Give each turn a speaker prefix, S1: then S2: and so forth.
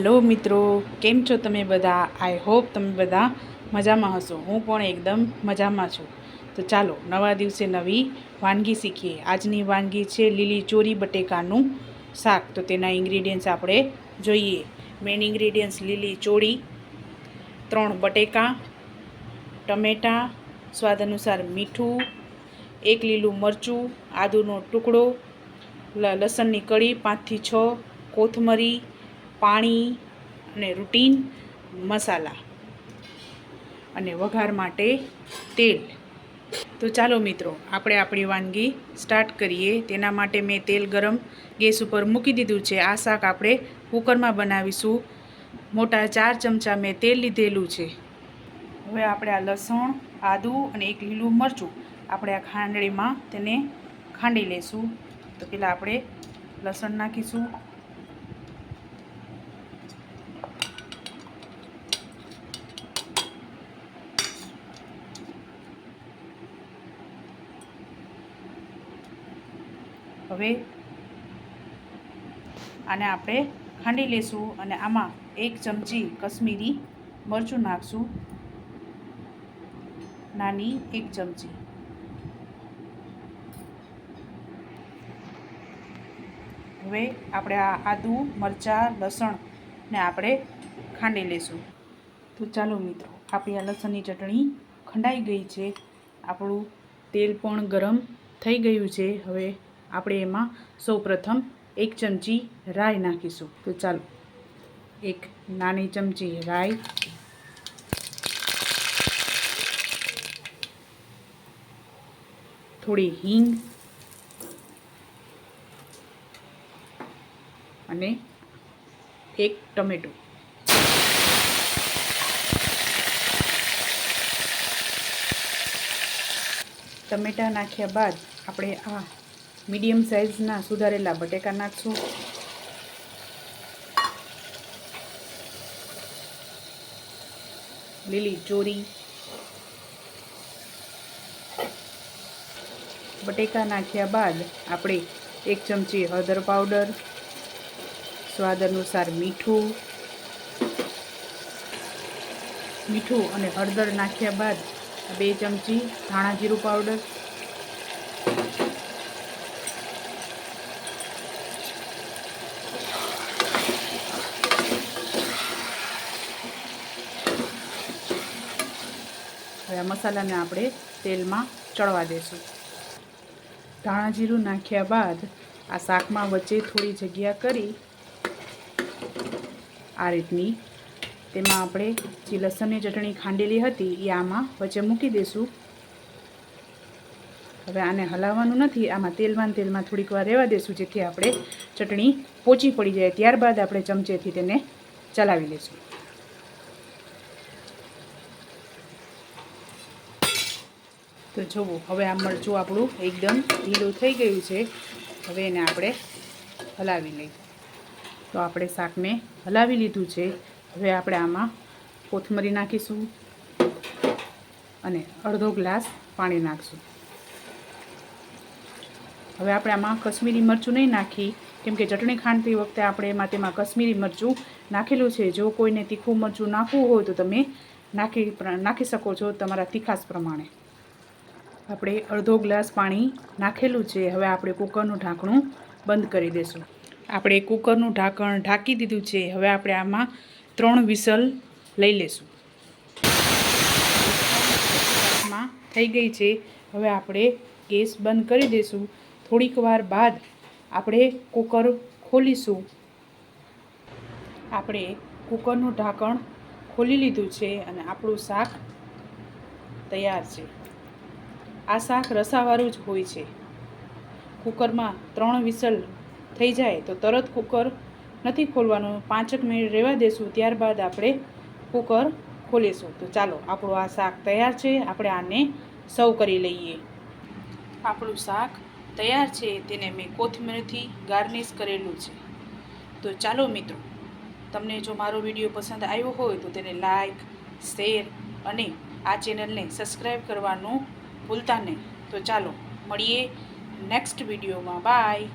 S1: Hello મિત્રો, કેમ છો તમે બધા? આઈ હોપ તમે બધા મજામાં હશો. હું પણ એકદમ મજામાં છું. તો ચાલો, નવા દિવસે નવી વાનગી શીખીએ. આજની વાનગી છે લીલી ચોરી બટેકાનું શાક. તો તેના ઇન્ગ્રીડિયન્ટ્સ આપણે જોઈએ. મેઇન ઇન્ગ્રીડિયન્ટ્સ લીલી ચોળી, ત્રણ બટેકા, ટમેટાં, સ્વાદ અનુસાર મીઠું, એક લીલું મરચું, આદુનો ટુકડો લસણની કળી પાંચથી છ, કોથમરી પાણી અને રૂટીન, મસાલા અને વઘાર માટે તેલ. તો ચાલો મિત્રો, આપણે આપણી વાનગી સ્ટાર્ટ કરીએ. તેના માટે મેં તેલ ગરમ ગેસ ઉપર મૂકી દીધું છે. આ શાક આપણે કુકરમાં બનાવીશું. મોટા ચાર ચમચા મેં તેલ લીધેલું છે. હવે આપણે આ લસણ, આદું અને એક લીલું મરચું આપણે આ ખાંડણીમાં તેને ખાંડી લઈશું તો પહેલાં આપણે લસણ નાખીશું. હવે આને આપણે ખાંડી લેશું અને આમાં એક ચમચી કશ્મીરી મરચું નાખશું. નાની એક ચમચી. હવે આપણે આ આદું, મરચાં, લસણ ને આપણે ખાંડી લઈશું તો ચાલો મિત્રો, આપણી આ લસણની ચટણી ખંડાઈ ગઈ છે. આપણું તેલ પણ ગરમ થઈ ગયું છે. હવે આપણે એમાં સૌપ્રથમ એક ચમચી રાઈ નાખીશું. તો ચાલો, એક નાની ચમચી રાઈ. થોડી હિંગ. અને એક ટમેટું. ટમેટાં નાખ્યા બાદ આપણે આ મીડિયમ સાઇઝના સુધારેલા બટેકા નાખશું. લીલી ચોરી. બટેકા નાખ્યા બાદ આપણે એક ચમચી હળદર પાવડર, સ્વાદ અનુસાર મીઠું. મીઠું અને હળદર નાખ્યા બાદ બે ચમચી ધાણા જીરું પાવડર. હવે આ મસાલાને આપણે તેલમાં ચડવા દેશું. ધાણા જીરું નાખ્યા બાદ આ શાકમાં વચ્ચે થોડી જગ્યા કરી આ રીતની તેમાં આપણે જે લસણની ચટણી ખાંડેલી હતી એ આમાં વચ્ચે મૂકી દઈશું હવે આને હલાવવાનું નથી, આમાં તેલમાં તેલમાં થોડીક વાર રહેવા દઈશું જેથી આપણે ચટણી પોચી પડી જાય. ત્યારબાદ આપણે ચમચેથી તેને ચલાવી લઈશું તો જુઓ હવે આ મરચું આપણું એકદમ ઢીલું થઈ ગયું છે. હવે એને આપણે હલાવી લઈએ. તો આપણે શાકને હલાવી લીધું છે. હવે આપણે આમાં કોથમરી નાખીશું અને અડધો ગ્લાસ પાણી નાખીશું. હવે આપણે આમાં કશ્મીરી મરચું નહીં નાખી, કેમ કે ચટણી ખાંડતી વખતે આપણે એમાં તેમાં કશ્મીરી મરચું નાખેલું છે. જો કોઈને તીખું મરચું નાખવું હોય તો તમે નાખી નાખી શકો છો તમારા તીખાસ પ્રમાણે. આપણે અડધો ગ્લાસ પાણી નાખેલું છે. હવે આપણે કુકરનું ઢાંકણું બંધ કરી દઈશું આપણે કુકરનું ઢાંકણ ઢાંકી દીધું છે. હવે આપણે આમાં ત્રણ વિસલ લઈ લેશું. થઈ ગઈ છે. હવે આપણે ગેસ બંધ કરી દઈશું થોડીક વાર બાદ આપણે કુકર ખોલીશું. આપણે કુકરનું ઢાંકણ ખોલી લીધું છે અને આપણું શાક તૈયાર છે. આ શાક રસાવાળું જ હોય છે. કુકરમાં ત્રણ વિસલ થઈ જાય તો તરત કુકર નથી ખોલવાનું. પાંચક મિનિટ રહેવા દેશું, ત્યારબાદ આપણે કુકર ખોલીશું. તો ચાલો, આપણું આ શાક તૈયાર છે, આપણે આને સર્વ કરી લઈએ. આપણું શાક તૈયાર છે, તેને મેં કોથમીરથી ગાર્નિશ કરેલું છે. તો ચાલો મિત્રો, તમને જો મારો વીડિયો પસંદ આવ્યો હોય તો તેને લાઈક, શેર અને આ ચેનલને સબસ્ક્રાઈબ કરવાનું ભૂલતા નહીં. તો ચાલો મળીએ નેક્સ્ટ વિડીયોમાં બાય